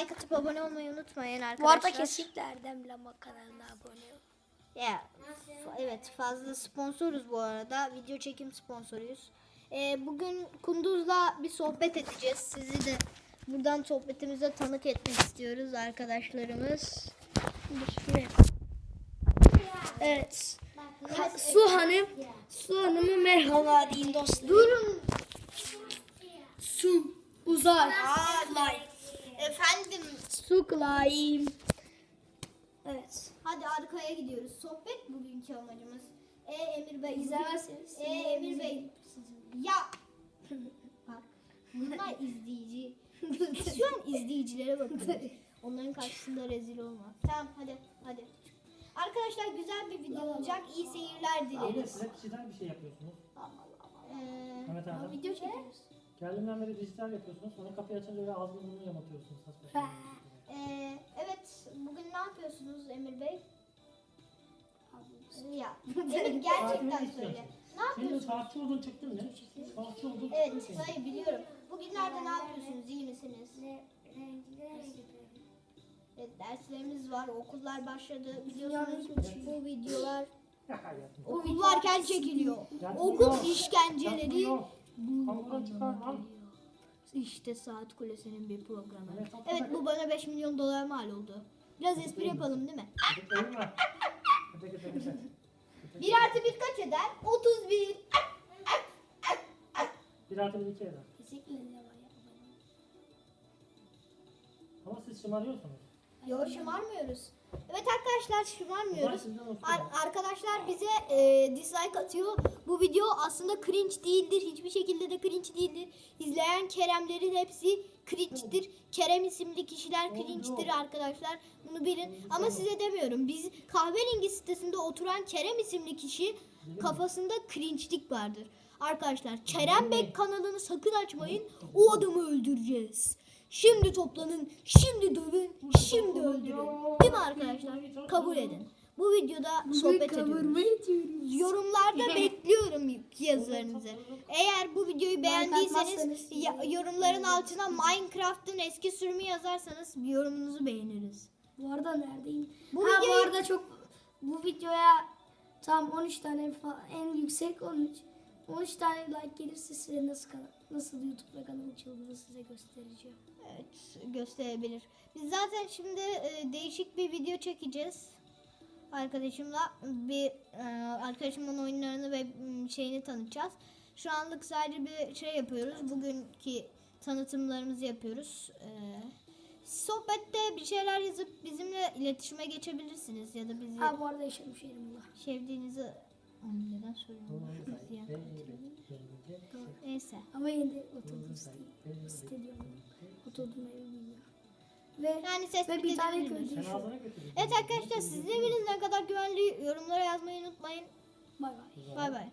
like atıp abone olmayı unutmayın Bu arkadaşlar. arada kesinlikle Erdem Lama kanalına abone ol. Ya, evet fazla sponsoruz bu arada. Video çekim sponsoruyuz. Ee, bugün Kunduz'la bir sohbet edeceğiz. Sizi de buradan sohbetimize tanık etmek istiyoruz arkadaşlarımız. Evet. Ha, Su Hanım. Su Hanım'a merhaba deyin dostlar. Durun. Su. Uzay. Efendim. Su Klaim. Evet. Hadi arkaya gidiyoruz. Sohbet bugünkü amacımız. E Emir Bey. İzlemezseniz. E Emir Bey. Ya. Bak. Bunlar izleyici. Şu an izleyicilere bakın. Onların karşısında rezil olma. Tamam hadi hadi. Arkadaşlar güzel bir video olacak. İyi seyirler Abi dileriz. size dijital bir şey yapıyorsunuz. Ee, Mehmet abi. video çekiyoruz. Geldiğimden beri dijital yapıyorsunuz. Sonra kapıyı açınca öyle ağzını burnunu yamatıyorsunuz. Saçma sapan. Ee, evet bugün ne yapıyorsunuz Emir Bey? Ya Emir gerçekten söyle. Ne Senin yapıyorsunuz? sanatçı olduğun çıktı mı? Sanatçı olduğun Evet, çıktı mı? hayır biliyorum. Bugünlerde ne yapıyorsunuz? İyi misiniz? Evet, derslerimiz var, okullar başladı. Biliyorsunuz bu videolar Hayatım. okul varken çekiliyor. Okul işkenceleri. Kangudan çıkar lan. İşte Saat Kulesi'nin bir programı. Evet, Evet bu bana 5 milyon dolar mal oldu. Biraz espri yapalım değil mi? 1 artı 1 kaç eder? 31. Bir artı bir iki eder. Ama siz şımarıyorsunuz. Yok şımarmıyoruz. Arkadaşlar şımarmıyoruz. Ar- arkadaşlar bize e, dislike atıyor. Bu video aslında cringe değildir. Hiçbir şekilde de cringe değildir. İzleyen Keremlerin hepsi cringe'dir. Kerem isimli kişiler cringe'dir arkadaşlar. Bunu bilin. Ama size demiyorum. Biz kahverengi sitesinde oturan Kerem isimli kişi kafasında cringe'lik vardır. Arkadaşlar Kerem Bek kanalını sakın açmayın. O adamı öldüreceğiz. Şimdi toplanın, şimdi dövün, şimdi öldürün. Değil mi arkadaşlar? Kabul edin. Bu videoda sohbet ediyoruz. Yorumlarda bekliyorum yazılarınızı. Eğer bu videoyu beğendiyseniz yorumların altına Minecraft'ın eski sürümü yazarsanız bir yorumunuzu beğeniriz. Bu arada neredeyim? Bu ha videoyu- bu arada çok bu videoya tam 13 tane en yüksek 13 13 tane like gelirse size nasıl kana- nasıl YouTube ve kanal açıldığını size göstereceğim. Evet gösterebilir. Biz zaten şimdi e, değişik bir video çekeceğiz. Arkadaşımla bir e, arkadaşımın oyunlarını ve şeyini tanıtacağız. Şu anlık sadece bir şey yapıyoruz. Bugünkü tanıtımlarımızı yapıyoruz. E, sohbette bir şeyler yazıp bizimle iletişime geçebilirsiniz ya da bizi Ha bu arada yaşadığım şehrim bu. sevdiğinizi Onu neden soruyorum? Neyse. Ama yine de oturdum. Site diyorum. Oturdum bilmiyorum. Ve, Yani ses ve bir tane köyde yaşıyorum. Evet arkadaşlar sizin eviniz ne kadar güvenli yorumlara yazmayı unutmayın. Bay bay. Bay bay.